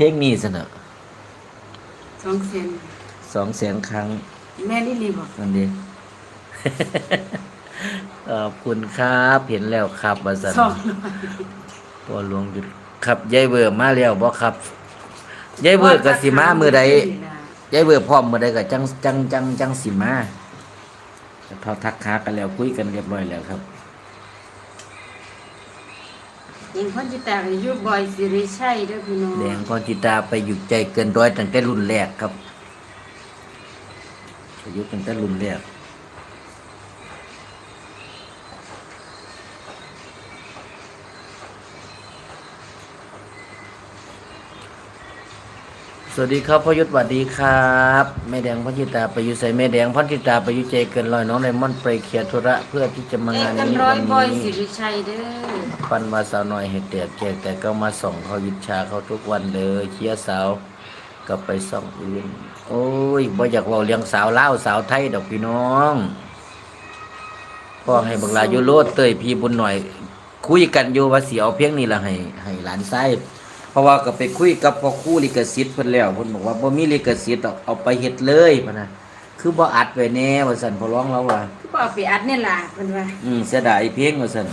เพลงนี้สนะสองเซนสองแสนครั้งแม่นี่รีบอกนั่นดี ขอบคุณครับ เห็นแล้วครับบาสันสองร้อยพอหลวงหยุดครับยายเบื่อมาแล้วบ่ครับยายเบื่อก็สิมามือใดยายเบื่อพร้อมมือใดก็จังจังจังจังสิมาเขาทักค้ากันแล้วคุยกันเรียบร้อยแล้วครับ ยิงพ่อจิตาอายุบ่อยสิริชัยเด้อพี่น้องแดงพรจิตาไปหยุดใจเกินร้อยตั้งแต่รุ่นแรกครับอายุตั้งแต่รุ่นแรก วัสดีครับพ่อยุทธสวัสดีครับแม่แดงพรจิตาไปอยู่ใส่แม่แดงพรจิตาไปอยู่ใจเกินร้อยน้องไดมอนด์ไปเคลียร์ธุระเพื่อที่จะมาเอกงานกันนี้ร้อวัยนบอยนี้สิริชัยเด้อปันมาสาวน้อยเห็ดแตกแจกแต่ก็มาส่องเขายิดชาเขาทุกวันเลยเชียร์สาวก็ไปส่องอื่นโอ้ยบ่อยากเว่าเลี้ยงสาวเล่าวสาวไทยดอกพี่น้องพ่อให้บังลาอยู่โลดเตยพี่บุญหน่อย คุยกันอยู่ว่าสิเอาเพียงนี้ละให้ให้หลานไส้ เพราะว่าก็ไปคุยกับพ่อครู่ลิขสิทธิ์เพิ่นแล้วเพิ่นบอกว่าบ่มีลิขสิทธิ์ดอกเอาไปเฮ็ดเลยพะนะคือบ่อัดไว้แน่ว่าซั่นพอร้องแล้วว่าคือบ่เอาไปอัดเนี่ยล่ะเพิ่นว่าอืมเสียดายเพลงว่าซั่น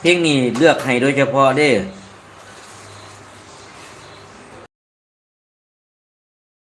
เพลงนี้เลือกให้โดยเฉพาะเด้